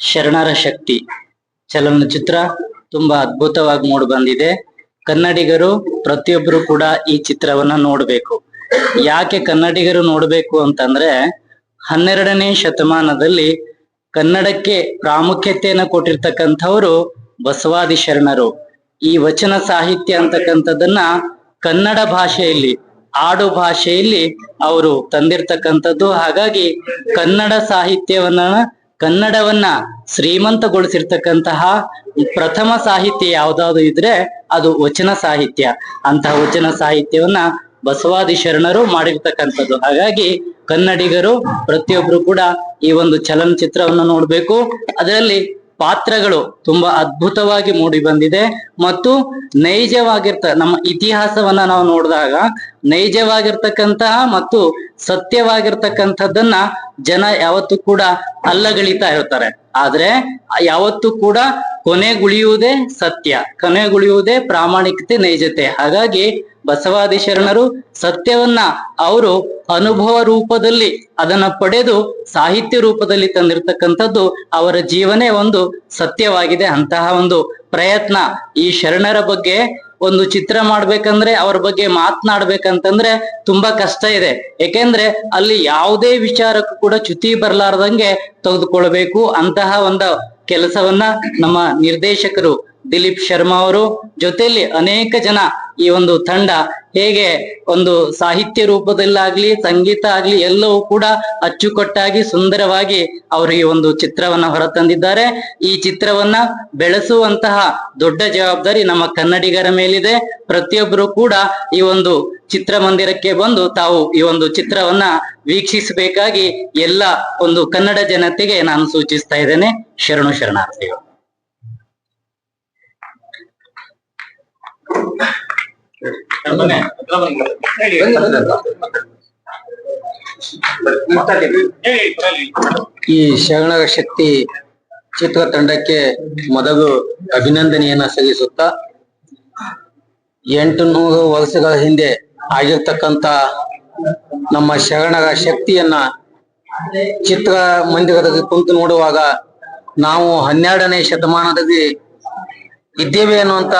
ಶರಣರ ಶಕ್ತಿ. ಚಲನಚಿತ್ರ ತುಂಬಾ ಅದ್ಭುತವಾಗಿ ಮೂಡಿ ಬಂದಿದೆ. ಕನ್ನಡಿಗರು ಪ್ರತಿಯೊಬ್ಬರು ಕೂಡ ಈ ಚಿತ್ರವನ್ನ ನೋಡ್ಬೇಕು. ಯಾಕೆ ಕನ್ನಡಿಗರು ನೋಡ್ಬೇಕು ಅಂತಂದ್ರೆ, ಹನ್ನೆರಡನೇ ಶತಮಾನದಲ್ಲಿ ಕನ್ನಡಕ್ಕೆ ಪ್ರಾಮುಖ್ಯತೆಯನ್ನ ಕೊಟ್ಟಿರ್ತಕ್ಕಂಥವ್ರು ಬಸವಾದಿ ಶರಣರು ಈ ವಚನ ಸಾಹಿತ್ಯ ಅಂತಕ್ಕಂಥದ್ದನ್ನ ಕನ್ನಡ ಭಾಷೆಯಲ್ಲಿ, ಆಡು ಭಾಷೆಯಲ್ಲಿ ಅವರು ತಂದಿರ್ತಕ್ಕಂಥದ್ದು. ಹಾಗಾಗಿ ಕನ್ನಡ ಸಾಹಿತ್ಯವನ್ನ, ಕನ್ನಡವನ್ನ ಶ್ರೀಮಂತಗೊಳಿಸಿರ್ತಕ್ಕಂತಹ ಪ್ರಥಮ ಸಾಹಿತ್ಯ ಯಾವ್ದಾದ್ರು ಇದ್ರೆ ಅದು ವಚನ ಸಾಹಿತ್ಯ. ಅಂತಹ ವಚನ ಸಾಹಿತ್ಯವನ್ನ ಬಸವಾದಿ ಶರಣರು ಮಾಡಿರ್ತಕ್ಕಂಥದ್ದು. ಹಾಗಾಗಿ ಕನ್ನಡಿಗರು ಪ್ರತಿಯೊಬ್ರು ಕೂಡ ಈ ಒಂದು ಚಲನಚಿತ್ರವನ್ನು ನೋಡ್ಬೇಕು. ಅದರಲ್ಲಿ ಪಾತ್ರಗಳು ತುಂಬಾ ಅದ್ಭುತವಾಗಿ ಮೂಡಿ ಬಂದಿದೆ ಮತ್ತು ನೈಜವಾಗಿರ್ತ ನಮ್ಮ ಇತಿಹಾಸವನ್ನ ನಾವು ನೋಡಿದಾಗ ನೈಜವಾಗಿರ್ತಕ್ಕಂತಹ ಮತ್ತು ಸತ್ಯವಾಗಿರ್ತಕ್ಕಂಥದ್ದನ್ನ ಜನ ಯಾವತ್ತೂ ಕೂಡ ಅಲ್ಲಗಳಿತಾ ಇರ್ತಾರೆ ಆದ್ರೆ ಯಾವತ್ತೂ ಕೂಡ ಕೊನೆಗುಳಿಯುವುದೇ ಸತ್ಯ ಕೊನೆಗುಳಿಯುವುದೇ ಪ್ರಾಮಾಣಿಕತೆ, ನೈಜತೆ. ಹಾಗಾಗಿ ಬಸವಾದಿ ಶರಣರು ಸತ್ಯವನ್ನ ಅವರು ಅನುಭವ ರೂಪದಲ್ಲಿ ಅದನ್ನ ಪಡೆದು ಸಾಹಿತ್ಯ ರೂಪದಲ್ಲಿ ತಂದಿರತಕ್ಕಂಥದ್ದು ಅವರ ಜೀವನೇ ಒಂದು ಸತ್ಯವಾಗಿದೆ ಅಂತಹ ಒಂದು ಪ್ರಯತ್ನ. ಈ ಶರಣರ ಬಗ್ಗೆ ಒಂದು ಚಿತ್ರ ಮಾಡ್ಬೇಕಂದ್ರೆ, ಅವ್ರ ಬಗ್ಗೆ ಮಾತನಾಡ್ಬೇಕಂತಂದ್ರೆ ತುಂಬಾ ಕಷ್ಟ ಇದೆ. ಯಾಕೆಂದ್ರೆ ಅಲ್ಲಿ ಯಾವುದೇ ವಿಚಾರಕ್ಕೂ ಕೂಡ ಚ್ಯುತಿ ಬರ್ಲಾರ್ದಂಗೆ ತೆಗೆದುಕೊಳ್ಬೇಕು ಅಂತಹ ಒಂದು ಕೆಲಸವನ್ನ ನಮ್ಮ ನಿರ್ದೇಶಕರು ದಿಲೀಪ್ ಶರ್ಮಾ ಅವರು ಜೊತೆಯಲ್ಲಿ ಅನೇಕ ಜನ ಈ ಒಂದು ತಂಡ ಹೇಗೆ ಒಂದು ಸಾಹಿತ್ಯ ರೂಪದಲ್ಲಾಗ್ಲಿ, ಸಂಗೀತ ಆಗ್ಲಿ ಎಲ್ಲವೂ ಕೂಡ ಅಚ್ಚುಕಟ್ಟಾಗಿ ಸುಂದರವಾಗಿ ಅವರು ಈ ಒಂದು ಚಿತ್ರವನ್ನ ಹೊರತಂದಿದ್ದಾರೆ. ಈ ಚಿತ್ರವನ್ನ ಬೆಳೆಸುವಂತಹ ದೊಡ್ಡ ಜವಾಬ್ದಾರಿ ನಮ್ಮ ಕನ್ನಡಿಗರ ಮೇಲಿದೆ. ಪ್ರತಿಯೊಬ್ಬರು ಕೂಡ ಈ ಒಂದು ಚಿತ್ರಮಂದಿರಕ್ಕೆ ಬಂದು ತಾವು ಈ ಒಂದು ಚಿತ್ರವನ್ನ ವೀಕ್ಷಿಸಬೇಕಾಗಿ ಎಲ್ಲ ಒಂದು ಕನ್ನಡ ಜನತೆಗೆ ನಾನು ಸೂಚಿಸ್ತಾ ಇದ್ದೇನೆ. ಶರಣು ಶರಣಾರ್ಥಿಗಳು. ಈ ಶರಣರ ಶಕ್ತಿ ಚಿತ್ರ ತಂಡಕ್ಕೆ ಮೊದಲು ಅಭಿನಂದನೆಯನ್ನ ಸಲ್ಲಿಸುತ್ತಾ ಎಂಟು ನೂರು ವರ್ಷಗಳ ಹಿಂದೆ ಆಗಿರ್ತಕ್ಕಂತ ನಮ್ಮ ಶರಣರ ಶಕ್ತಿಯನ್ನ ಚಿತ್ರ ಮಂದಿರದಲ್ಲಿ ಕುಂತು ನೋಡುವಾಗ ನಾವು ಹನ್ನೆರಡನೇ ಶತಮಾನದಲ್ಲಿ ಇದ್ದೇವೆ ಅನ್ನುವಂತ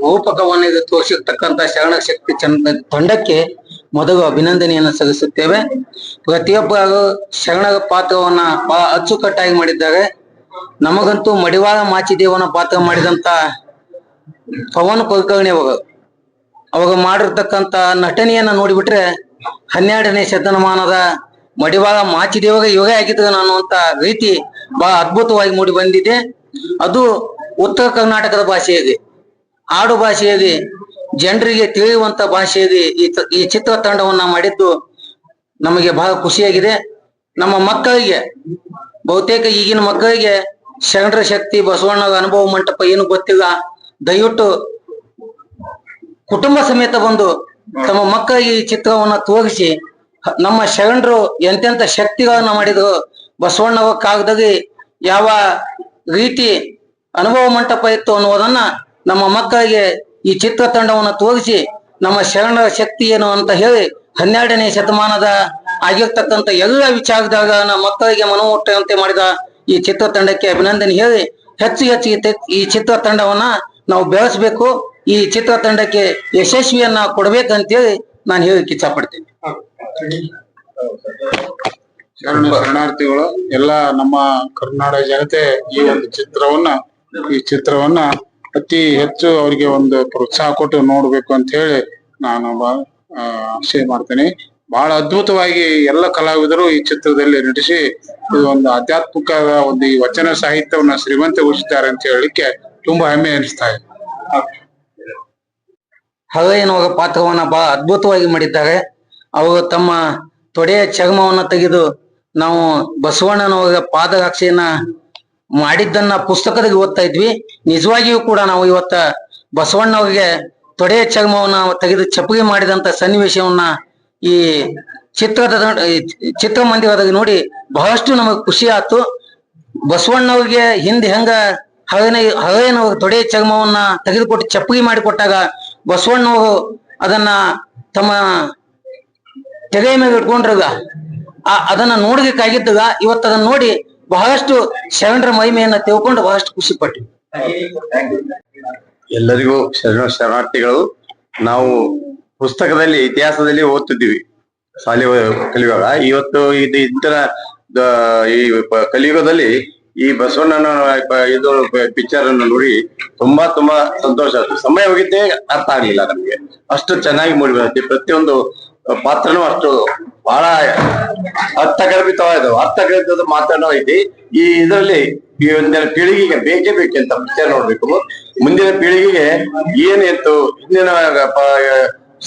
ರೂಪಕವನ್ನು ಇದು ತೋರಿಸಿರ್ತಕ್ಕಂತ ಶರಣ ಶಕ್ತಿ ಚಂದ ತಂಡಕ್ಕೆ ಮೊದಲು ಅಭಿನಂದನೆಯನ್ನು ಸಲ್ಲಿಸುತ್ತೇವೆ. ಪ್ರತಿಯೊಬ್ಬರು ಶರಣರ ಪಾತ್ರವನ್ನ ಬಹಳ ಅಚ್ಚುಕಟ್ಟಾಗಿ ಮಾಡಿದ್ದಾರೆ. ನಮಗಂತೂ ಮಡಿವಾಳ ಮಾಚಿದೇವನ ಪಾತ್ರ ಮಾಡಿದಂತ ಪವನ್ ಕುಲಕರ್ಣಿ ಅವರು ಅವಾಗ ಮಾಡಿರ್ತಕ್ಕಂತ ನಟನೆಯನ್ನ ನೋಡಿಬಿಟ್ರೆ ಹನ್ನೆರಡನೇ ಶತಮಾನದ ಮಡಿವಾಳ ಮಾಚಿದೇವಗ ಇವಾಗ ಆಗಿದ್ರು ಅನ್ನುವಂತ ರೀತಿ ಬಹಳ ಅದ್ಭುತವಾಗಿ ಮೂಡಿ ಬಂದಿದೆ. ಅದು ಉತ್ತರ ಕರ್ನಾಟಕದ ಭಾಷೆಯಲ್ಲಿ ಆಡು ಭಾಷೆಯಲ್ಲಿ ಜನರಿಗೆ ತಿಳಿಯುವಂತ ಭಾಷೆಯಲ್ಲಿ ಈ ಚಿತ್ರ ತಂಡವನ್ನ ಮಾಡಿದ್ದು ನಮಗೆ ಬಹಳ ಖುಷಿಯಾಗಿದೆ. ನಮ್ಮ ಮಕ್ಕಳಿಗೆ, ಬಹುತೇಕ ಈಗಿನ ಮಕ್ಕಳಿಗೆ ಶರಣರ ಶಕ್ತಿ ಬಸವಣ್ಣನ ಅನುಭವ ಮಂಟಪ ಏನು ಗೊತ್ತಿಲ್ಲ. ದಯವಿಟ್ಟು ಕುಟುಂಬ ಸಮೇತ ಬಂದು ತಮ್ಮ ಮಕ್ಕಳಿಗೆ ಈ ಚಿತ್ರವನ್ನ ತೋರಿಸಿ, ನಮ್ಮ ಶರಣರು ಎಂತೆಂತ ಶಕ್ತಿಗಳನ್ನ ಮಾಡಿದ್ರು ಬಸವಣ್ಣವ ಕಾಗದಲ್ಲಿ ಯಾವ ರೀತಿ ಅನುಭವ ಮಂಟಪ ಇತ್ತು ಅನ್ನುವುದನ್ನ ನಮ್ಮ ಮಕ್ಕಳಿಗೆ ಈ ಚಿತ್ರ ತಂಡವನ್ನು ತೋರಿಸಿ ನಮ್ಮ ಶರಣರ ಶಕ್ತಿ ಏನು ಅಂತ ಹೇಳಿ ಹನ್ನೆರಡನೇ ಶತಮಾನದ ಆಗಿರ್ತಕ್ಕಂಥ ಎಲ್ಲ ವಿಚಾರದಾಗ ನಮ್ಮ ಮಕ್ಕಳಿಗೆ ಮನಮುಟ್ಟಂತೆ ಮಾಡಿದ ಈ ಚಿತ್ರ ತಂಡಕ್ಕೆ ಅಭಿನಂದನೆ ಹೇಳಿ ಹೆಚ್ಚು ಹೆಚ್ಚು ಈ ಚಿತ್ರ ತಂಡವನ್ನ ನಾವು ಬೆಳೆಸಬೇಕು. ಈ ಚಿತ್ರ ತಂಡಕ್ಕೆ ಯಶಸ್ವಿಯನ್ನ ಕೊಡ್ಬೇಕಂತೇಳಿ ನಾನು ಹೇಳಕ್ಕೆ ಇಚ್ಛಪಡ್ತೇನೆ. ಶರಣ ಶರಣಾರ್ಥಿಗಳು, ಎಲ್ಲ ನಮ್ಮ ಕರ್ನಾಟಕ ಜನತೆ ಈ ಒಂದು ಚಿತ್ರವನ್ನ ಈ ಚಿತ್ರವನ್ನ ಅತಿ ಹೆಚ್ಚು ಅವರಿಗೆ ಒಂದು ಪ್ರೋತ್ಸಾಹ ಕೊಟ್ಟು ನೋಡ್ಬೇಕು ಅಂತ ಹೇಳಿ ನಾನು ಆಶಯ ಮಾಡ್ತೇನೆ. ಬಹಳ ಅದ್ಭುತವಾಗಿ ಎಲ್ಲ ಕಲಾವಿದರು ಈ ಚಿತ್ರದಲ್ಲಿ ನಟಿಸಿ ಇದು ಒಂದು ಆಧ್ಯಾತ್ಮಿಕ ಒಂದು ಈ ವಚನ ಸಾಹಿತ್ಯವನ್ನ ಶ್ರೀಮಂತಗೊಳಿಸಿದ್ದಾರೆ ಅಂತ ಹೇಳಲಿಕ್ಕೆ ತುಂಬಾ ಹೆಮ್ಮೆ ಅನಿಸ್ತಾ ಇದೆ. ಹಳೆಯನವರ ಪಾತ್ರವನ್ನ ಬಹಳ ಅದ್ಭುತವಾಗಿ ಮಾಡಿದ್ದಾರೆ. ಅವರು ತಮ್ಮ ತೊಡೆಯ ಚರ್ಮವನ್ನ ತೆಗೆದು ನಾವು ಬಸವಣ್ಣನವರ ಪಾದರಕ್ಷೆಯನ್ನ ಮಾಡಿದ್ದನ್ನ ಪುಸ್ತಕದಾಗ ಓದ್ತಾ ಇದ್ವಿ. ನಿಜವಾಗಿಯೂ ಕೂಡ ನಾವು ಇವತ್ತ ಬಸವಣ್ಣವ್ರಿಗೆ ತೊಡೆಯ ಚರ್ಮವನ್ನ ತೆಗೆದು ಚಪ್ಪಗೆ ಮಾಡಿದಂತ ಸನ್ನಿವೇಶವನ್ನ ಈ ಚಿತ್ರದ ಈ ಚಿತ್ರಮಂದಿರದಲ್ಲಿ ನೋಡಿ ಬಹಳಷ್ಟು ನಮಗೆ ಖುಷಿ ಆಯ್ತು. ಬಸವಣ್ಣವ್ರಿಗೆ ಹಿಂದೆ ಹೆಂಗ ಹಗನ ಹಗನ ತೊಡೆ ಚರ್ಮವನ್ನ ತೆಗೆದುಕೊಟ್ಟು ಚಪ್ಪಗಿ ಮಾಡಿಕೊಟ್ಟಾಗ ಬಸವಣ್ಣವರು ಅದನ್ನ ತಮ್ಮ ತೆಗೆಯ ಮೇಲೆ ಇಟ್ಕೊಂಡ್ರಾಗ ಆ, ಅದನ್ನ ನೋಡ್ಬೇಕಾಗಿದ್ದಾಗ ಇವತ್ತು ಅದನ್ನ ನೋಡಿ ಬಹಳಷ್ಟು ಶರಣರ ಮಹಿಮೆಯನ್ನ ತಿಳ್ಕೊಂಡು ಬಹಳಷ್ಟು ಖುಷಿ ಪಟ್ವಿ. ಎಲ್ಲರಿಗೂ ಶರಣ ಶರಣಾರ್ಥಿಗಳು, ನಾವು ಪುಸ್ತಕದಲ್ಲಿ, ಇತಿಹಾಸದಲ್ಲಿ ಓದ್ತಿದ್ದೀವಿ. ಶಾಲೆ ಕಲಿಯುವಾಗ. ಇವತ್ತು ಇದು ಇಂತರ ಈ ಕಲಿಯುಗದಲ್ಲಿ ಈ ಬಸವಣ್ಣನ ಇದು ಪಿಕ್ಚರ್ ಅನ್ನು ನೋಡಿ ತುಂಬಾ ತುಂಬಾ ಸಂತೋಷ ಆಯ್ತು ಸಮಯ ಹೋಗಿದ್ದೇ ಅರ್ಥ ಆಗ್ಲಿಲ್ಲ ನಮ್ಗೆ. ಅಷ್ಟು ಚೆನ್ನಾಗಿ ಮೂಡಿ ಪ್ರತಿಯೊಂದು ಪಾತ್ರನೂ ಅಷ್ಟು ಬಹಳ ಅರ್ಥಗರ್ಭಿತವಾದ ಅರ್ಥಗರ್ಭಿತದ ಮಾತನ್ನು ಐತಿ. ಈ ಇದರಲ್ಲಿ ಈ ಒಂದಿನ ಪೀಳಿಗೆಗೆ ಬೇಕೇ ಬೇಕಂತ ಪಿಕ್ಚರ್ ನೋಡ್ಬೇಕು. ಮುಂದಿನ ಪೀಳಿಗೆಗೆ ಏನಿತ್ತು ಹಿಂದಿನ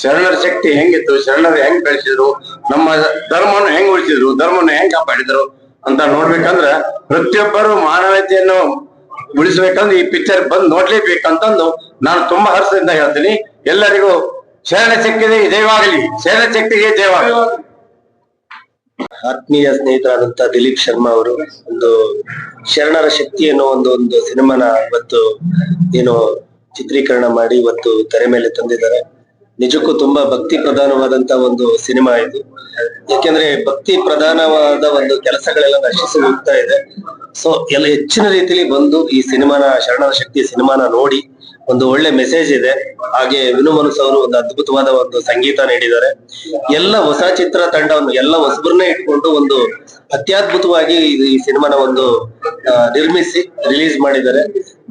ಶರಣರ ಶಕ್ತಿ ಹೆಂಗಿತ್ತು? ಶರಣರು ಹೆಂಗ್ ಬೆಳೆಸಿದ್ರು? ನಮ್ಮ ಧರ್ಮವನ್ನು ಹೆಂಗ್ ಉಳಿಸಿದ್ರು? ಧರ್ಮವನ್ನು ಹೆಂಗ್ ಕಾಪಾಡಿದ್ರು ಅಂತ ನೋಡ್ಬೇಕಂದ್ರ ಪ್ರತಿಯೊಬ್ಬರು ಮಾನವೀಯತೆಯನ್ನು ಉಳಿಸ್ಬೇಕಂದ್ರೆ ಈ ಪಿಕ್ಚರ್ ಬಂದ್ ನೋಡ್ಲೇಬೇಕಂತಂದು ನಾನು ತುಂಬಾ ಹರ್ಷದಿಂದ ಹೇಳ್ತೀನಿ. ಎಲ್ಲರಿಗೂ ಶರಣ ಶಕ್ತಿಗೆ ಜಯವಾಗಲಿ. ಶರಣ ಶಕ್ತಿಗೆ ಜಯವಾಗಲಿ. ಆತ್ಮೀಯ ಸ್ನೇಹಿತರಾದಂತ ದಿಲೀಪ್ ಶರ್ಮಾ ಅವರು ಒಂದು ಶರಣರ ಶಕ್ತಿ ಅನ್ನೋ ಒಂದು ಒಂದು ಸಿನಿಮಾನ ಇವತ್ತು ಏನು ಚಿತ್ರೀಕರಣ ಮಾಡಿ ಇವತ್ತು ತೆರೆ ಮೇಲೆ ತಂದಿದ್ದಾರೆ. ನಿಜಕ್ಕೂ ತುಂಬಾ ಭಕ್ತಿ ಪ್ರಧಾನವಾದಂತ ಒಂದು ಸಿನಿಮಾ ಇದು. ಯಾಕೆಂದ್ರೆ ಭಕ್ತಿ ಪ್ರಧಾನವಾದ ಒಂದು ಕೆಲಸಗಳೆಲ್ಲ ನಶಿಸಿ ಹೋಗ್ತಾ ಇದೆ. ಸೊ ಎಲ್ಲ ಹೆಚ್ಚಿನ ರೀತಿಯಲ್ಲಿ ಬಂದು ಈ ಸಿನಿಮಾನ, ಶರಣರ ಶಕ್ತಿ ಸಿನಿಮಾನ ನೋಡಿ ಒಂದು ಒಳ್ಳೆ ಮೆಸೇಜ್ ಇದೆ. ಹಾಗೆ ವಿನು ಮನಸ್ ಅವರು ಒಂದು ಅದ್ಭುತವಾದ ಒಂದು ಸಂಗೀತ ನೀಡಿದ್ದಾರೆ. ಎಲ್ಲ ಹೊಸ ಚಿತ್ರ ತಂಡವನ್ನು, ಎಲ್ಲ ಹೊಸಬರನ್ನೇ ಇಟ್ಕೊಂಡು ಒಂದು ಅತ್ಯದ್ಭುತವಾಗಿ ಈ ಸಿನಿಮಾನ ಒಂದು ನಿರ್ಮಿಸಿ ರಿಲೀಸ್ ಮಾಡಿದ್ದಾರೆ.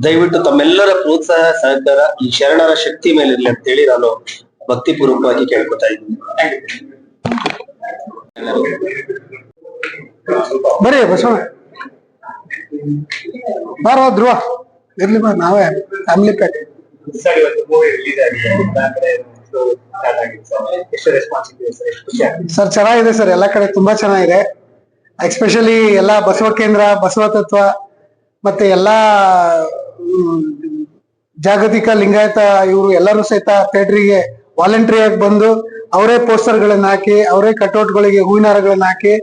ದಯವಿಟ್ಟು ತಮ್ಮೆಲ್ಲರ ಪ್ರೋತ್ಸಾಹ, ಸಹಕಾರ, ಈ ಶರಣರ ಶಕ್ತಿ ಮೇಲೆ ಇರಲಿ ಅಂತೇಳಿ ನಾನು ಭಕ್ತಿಪೂರ್ವಕವಾಗಿ ಕೇಳ್ಕೊತಾ ಇದ್ದೀನಿ. ಬರ್ರಿ ಬಸವಣ್ಣ. ಬಾರ ಧ್ರುವ. ಇರ್ಲಿ ನಾವೇ ಫ್ಯಾಮಿಲಿ ಪ್ಯಾಕ್ ಸರ್ ಇವತ್ತು ಮೂವಿ ರಿಲೀಸ್ ಆಗಿದೆ. ಎಲ್ಲಾ ಕಡೆ ಸರ್ ಎಷ್ಟು ಸರ್? ಎಷ್ಟು ಖುಷಿ ಸರ್ ಚೆನ್ನಾಗಿದೆ ಸರ್. ಎಲ್ಲಾ ಕಡೆ ತುಂಬಾ ಚೆನ್ನಾಗಿದೆ. ಎಕ್ಸ್ಪೆಷಲಿ ಎಲ್ಲಾ ಬಸವ ಕೇಂದ್ರ ಬಸವ ತತ್ವ ಮತ್ತೆ ಎಲ್ಲಾ ಜಾಗತಿಕ ಲಿಂಗಾಯತ ಇವರು ಎಲ್ಲರೂ ಸಹಿತ ಥಿಯೇಟ್ರಿಗೆ ವಾಲಂಟ್ರಿ ಆಗಿ ಬಂದು ಅವರೇ ಪೋಸ್ಟರ್ ಗಳನ್ನ ಹಾಕಿ ಅವರೇ ಕಟೌಟ್ಗಳಿಗೆ ಹೂವಿನ ಹಾರಗಳನ್ನ ಹಾಕಿ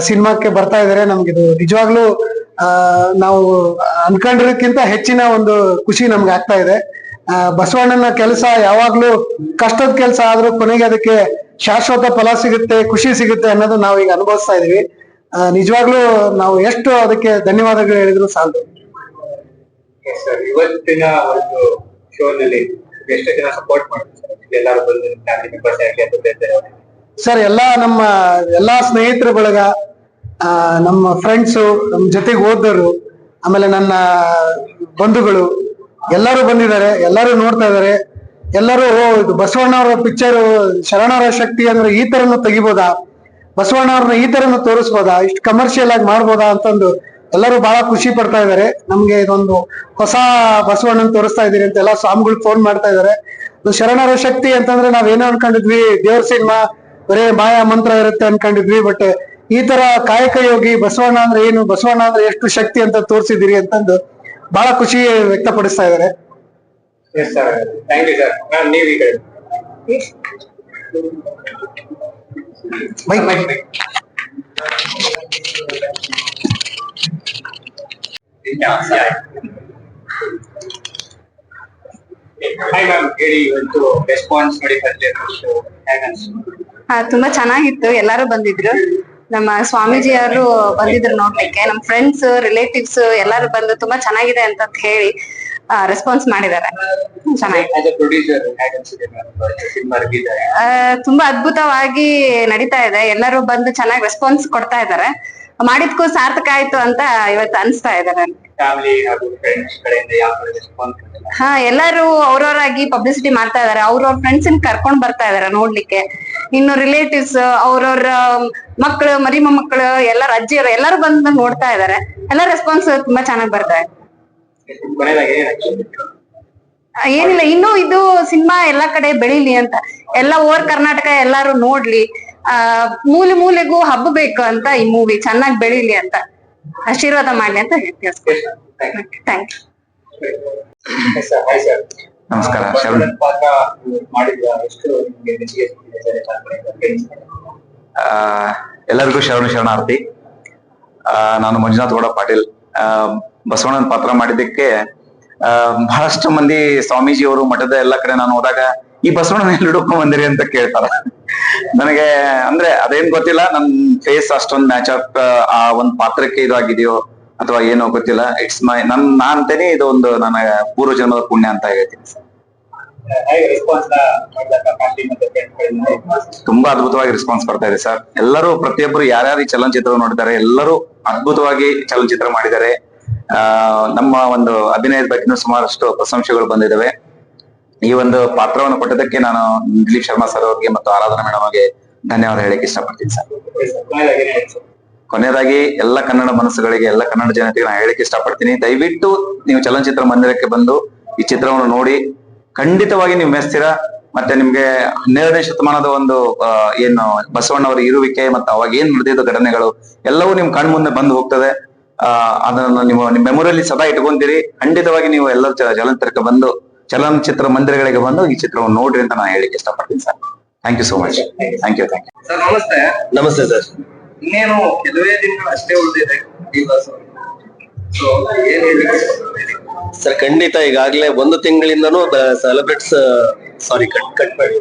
ಸಿನಿಮಾಕ್ಕೆ ಬರ್ತಾ ಇದಾರೆ. ಇದು ನಿಜವಾಗ್ಲೂ ನಾವು ಅನ್ಕೊಂಡಿರೋಕ್ಕಿಂತ ಹೆಚ್ಚಿನ ಒಂದು ಖುಷಿ ನಮ್ಗೆ ಆಗ್ತಾ ಇದೆ. ಆ, ಬಸವಣ್ಣನ ಕೆಲಸ ಯಾವಾಗ್ಲೂ ಕಷ್ಟದ ಕೆಲಸ ಆದ್ರೂ ಕೊನೆಗೆ ಅದಕ್ಕೆ ಶಾಶ್ವತ ಫಲ ಸಿಗುತ್ತೆ ಖುಷಿ ಸಿಗುತ್ತೆ ಅನ್ನೋದು ನಾವು ಈಗ ಅನುಭವಿಸ್ತಾ ಇದೀವಿ. ನಿಜವಾಗ್ಲೂ ನಾವು ಎಷ್ಟು ಅದಕ್ಕೆ ಧನ್ಯವಾದಗಳು ಹೇಳಿದ್ರು ಸಾಲದು. ಸರ್ ಇವತ್ತಿನ ಒಂದು ಶೋನಲ್ಲಿ ಎಷ್ಟು ಜನ ಸಪೋರ್ಟ್ ಮಾಡ್ತಾರೆ ಸರ್ ಎಲ್ಲರೂ ಬಂದು ಫ್ಯಾಮಿಲಿ ಮೆಂಬರ್ಸ್ ಸರ್ ಎಲ್ಲಾ ನಮ್ಮ ಎಲ್ಲಾ ಸ್ನೇಹಿತರ ಬಳಗ ನಮ್ಮ ಫ್ರೆಂಡ್ಸು ನಮ್ಮ ಜೊತೆಗೆ ಓದೋರು ಆಮೇಲೆ ನನ್ನ ಬಂಧುಗಳು, ಎಲ್ಲರೂ ಬಂದಿದ್ದಾರೆ, ಎಲ್ಲರೂ ನೋಡ್ತಾ ಇದ್ದಾರೆ. ಎಲ್ಲರೂ ಇದು ಬಸವಣ್ಣವರ ಪಿಕ್ಚರ್ ಶರಣರ ಶಕ್ತಿ ಅಂದ್ರೆ ಈ ತರನು ತೆಗಿಬೋದಾ? ಬಸವಣ್ಣವ್ರನ್ನ ಈ ತರನು ತೋರಿಸ್ಬೋದಾ? ಇಷ್ಟು ಕಮರ್ಷಿಯಲ್ ಆಗಿ ಮಾಡ್ಬೋದಾ ಅಂತಂದು ಎಲ್ಲರೂ ಬಹಳ ಖುಷಿ ಪಡ್ತಾ ಇದ್ದಾರೆ. ನಮ್ಗೆ ಇದೊಂದು ಹೊಸ ಬಸವಣ್ಣನ ತೋರಿಸ್ತಾ ಇದೀರಿ ಅಂತ ಎಲ್ಲ ಸ್ವಾಮಿಗಳು ಫೋನ್ ಮಾಡ್ತಾ ಇದ್ದಾರೆ. ಇದು ಶರಣರ ಶಕ್ತಿ ಅಂತಂದ್ರೆ ನಾವೇನೋ ಅನ್ಕೊಂಡಿದ್ವಿ, ದೇವ್ರ ಸಿನಿಮಾ, ಬರೇ ಮಾಯಾ ಮಂತ್ರ ಇರುತ್ತೆ ಅನ್ಕೊಂಡಿದ್ವಿ ಬಟ್ ಈ ತರ ಕಾಯಕ ಯೋಗಿ ಬಸವಣ್ಣ ಅಂದ್ರೆ ಏನು? ಬಸವಣ್ಣ ಅಂದ್ರೆ ಎಷ್ಟು ಶಕ್ತಿ ಅಂತ ತೋರಿಸಿದಿರಿ ಅಂತಂದು ಬಹಳ ಖುಷಿ ವ್ಯಕ್ತಪಡಿಸ್ತಾ ಇದ್ದಾರೆ. ಹೇಳಿ. ಇವತ್ತು ರೆಸ್ಪಾನ್ಸ್ ತುಂಬಾ ಚೆನ್ನಾಗಿತ್ತು. ಎಲ್ಲಾರು ಬಂದಿದ್ರು. ನಮ್ಮ ಸ್ವಾಮೀಜಿ ಅವರು ಬಂದಿದ್ರು ನೋಡ್ಲಿಕ್ಕೆ ನಮ್ ಫ್ರೆಂಡ್ಸ್ ರಿಲೇಟಿವ್ಸ್ ಎಲ್ಲಾರು ಬಂದು ತುಂಬಾ ಚೆನ್ನಾಗಿದೆ ಅಂತ ಹೇಳಿ ರೆಸ್ಪಾನ್ಸ್ ಮಾಡಿದ್ದಾರೆ. ಚೆನ್ನಾಗಿದೆ. ತುಂಬಾ ಅದ್ಭುತವಾಗಿ ನಡೀತಾ ಇದೆ. ಎಲ್ಲರೂ ಬಂದು ಚೆನ್ನಾಗಿ ರೆಸ್ಪಾನ್ಸ್ ಕೊಡ್ತಾ ಇದ್ದಾರೆ. ಮಾಡಿದ್ಕೂ ಸಾರ್ಥಕ ಆಯ್ತು ಅಂತ ಇವತ್ತು ಅನ್ಸ್ತಾ ಇದೆ ನನ್ಗೆ ಹಾ ಎಲ್ಲರೂ ಅವ್ರವ್ರಾಗಿ ಪಬ್ಲಿಸಿಟಿ ಮಾಡ್ತಾ ಇದಾರೆ. ಅವ್ರವ್ರ ಫ್ರೆಂಡ್ಸ್ ಕರ್ಕೊಂಡ್ ಬರ್ತಾ ಇದಾರೆ ನೋಡ್ಲಿಕ್ಕೆ. ಇನ್ನು ರಿಲೇಟಿವ್ಸ್ ಅವ್ರವ್ರ ಮಕ್ಕಳು ಮರಿ ಮೊಮ್ಮಕ್ಕಳು ಎಲ್ಲರ ಅಜ್ಜಿಯರು ಎಲ್ಲರೂ ಬಂದು ನೋಡ್ತಾ ಇದಾರೆ. ಎಲ್ಲ ರೆಸ್ಪಾನ್ಸ್ ತುಂಬಾ ಚೆನ್ನಾಗಿ ಬರ್ತಾ ಇದೆ. ಏನಿಲ್ಲ ಇನ್ನು ಇದು ಸಿನಿಮಾ ಎಲ್ಲಾ ಕಡೆ ಬೆಳಿಲಿ ಅಂತ. ಎಲ್ಲ ಓವರ್ ಕರ್ನಾಟಕ ಎಲ್ಲಾರು ನೋಡ್ಲಿ. ಆ ಮೂಲೆ ಮೂಲೆಗೂ ಹಬ್ಬಬೇಕು ಅಂತ ಈ ಮೂವಿ ಚೆನ್ನಾಗಿ ಬೆಳಿಲಿ ಅಂತ. ಆಶೀರ್ವಾದ ಮಾಡ್ಲಿ ಅಂತ ಹೇಳ್ತೀನಿ ಥ್ಯಾಂಕ್ ಯು ಸರ್ ನಮಸ್ಕಾರ. ಎಲ್ಲರಿಗೂ ಶರಣ ಶರಣಾರ್ಥಿ. ಆ, ನಾನು ಮಂಜುನಾಥ್ ಗೌಡ ಪಾಟೀಲ್. ಆ, ಬಸವಣ್ಣನ ಪಾತ್ರ ಮಾಡಿದ್ದಕ್ಕೆ ಆ ಬಹಳಷ್ಟು ಮಂದಿ ಸ್ವಾಮೀಜಿಯವರು ಮಠದ ಎಲ್ಲಾ ಕಡೆ ನಾನು ಹೋದಾಗ ಈ ಬಸವಣ್ಣನ ಎಲ್ಲಿ ಹುಡುಕೊಂಡ್ ಬಂದಿರಿ? ಅಂತ ಕೇಳ್ತಾರ. ನನಗೆ ಅಂದ್ರೆ ಅದೇನ್ ಗೊತ್ತಿಲ್ಲ, ನನ್ ಫೇಸ್ ಅಷ್ಟೊಂದ್ ಮ್ಯಾಚ್ ಅಪ್ ಆ ಒಂದ್ ಪಾತ್ರಕ್ಕೆ ಇದಾಗಿದೆಯೋ ಅಥವಾ ಏನೋ ಗೊತ್ತಿಲ್ಲ. ಇಟ್ಸ್ ಮೈ ನನ್ ನಾ ಅಂತೇನೆ ಇದು ಒಂದು ನನ್ನ ಪೂರ್ವ ಜನ್ಮದ ಪುಣ್ಯ ಅಂತ ಹೇಳ್ತೀನಿ ತುಂಬಾ ಅದ್ಭುತವಾಗಿ ರೆಸ್ಪಾನ್ಸ್ ಬರ್ತಾ ಇದೆ ಸರ್. ಎಲ್ಲರೂ ಪ್ರತಿಯೊಬ್ಬರು ಯಾರ್ಯಾರು ಈ ಚಲನಚಿತ್ರ ನೋಡಿದ್ದಾರೆ, ಎಲ್ಲರೂ ಅದ್ಭುತವಾಗಿ ಚಲನಚಿತ್ರ ಮಾಡಿದ್ದಾರೆ. ನಮ್ಮ ಒಂದು ಅಭಿನಯದ ಬಗ್ಗೆ ಸುಮಾರಷ್ಟು ಪ್ರಶಂಸೆಗಳು ಬಂದಿದ್ದಾವೆ. ಈ ಒಂದು ಪಾತ್ರವನ್ನು ಕೊಟ್ಟದಕ್ಕೆ ನಾನು ದಿಲೀಪ್ ಶರ್ಮಾ ಸರ್ ಅವರಿಗೆ ಮತ್ತು ಆರಾಧನಾ ಮೇಡಮ್ ಅವರಿಗೆ ಧನ್ಯವಾದ ಹೇಳಕ್ಕೆ ಇಷ್ಟಪಡ್ತೀನಿ ಸರ್. ಕೊನೆಯದಾಗಿ ಎಲ್ಲ ಕನ್ನಡ ಮನಸ್ಸುಗಳಿಗೆ, ಎಲ್ಲ ಕನ್ನಡ ಜನತೆಗೆ ನಾನು ಹೇಳಕ್ಕೆ ಇಷ್ಟಪಡ್ತೀನಿ. ದಯವಿಟ್ಟು ನೀವು ಚಲನಚಿತ್ರ ಮಂದಿರಕ್ಕೆ ಬಂದು ಈ ಚಿತ್ರವನ್ನು ನೋಡಿ, ಖಂಡಿತವಾಗಿ ನೀವು ಮೆಚ್ತೀರಾ ಮತ್ತೆ ನಿಮ್ಗೆ ಹನ್ನೆರಡನೇ ಶತಮಾನದ ಒಂದು ಏನು, ಬಸವಣ್ಣವರ ಇರುವಿಕೆ ಮತ್ತೆ ಅವಾಗ ಏನ್ ನಡೆದಿದ್ದ ಘಟನೆಗಳು ಎಲ್ಲವೂ ನಿಮ್ ಕಣ್ ಮುಂದೆ ಬಂದು ಹೋಗ್ತದೆ. ಆ, ಅದನ್ನು ನೀವು ನಿಮ್ಮ ಮೆಮೊರಿಯಲ್ಲಿ ಸದಾ ಇಟ್ಕೊಂತೀರಿ. ಖಂಡಿತವಾಗಿ ನೀವು ಎಲ್ಲರೂ ಜಲಂತರಕ್ಕೆ ಬಂದು ಚಲನಚಿತ್ರ ಮಂದಿರಗಳಿಗೆ ಬಂದು ಈ ಚಿತ್ರವನ್ನು ನೋಡ್ರಿ ಅಂತ ನಾನು ಹೇಳಿಕ್ಕೆ ಇಷ್ಟಪಡ್ತೀನಿ sir. Thank you so much thank you thank you sir ನಮಸ್ತೆ. ನಮಸ್ತೆ ಸರ್. ಇನ್ನೇನು ಕೆಲವೇ ದಿನಗಳು ಅಷ್ಟೇ ಉಳಿದಿದೆ ಸರ್ ಖಂಡಿತ ಈಗಾಗ್ಲೇ ಒಂದು ತಿಂಗಳಿಂದನೂ ಸೆಲೆಬ್ರೇಟ್ಸ್ ಸಾರಿ ಕಟ್ ಕಟ್ ಮಾಡಿ.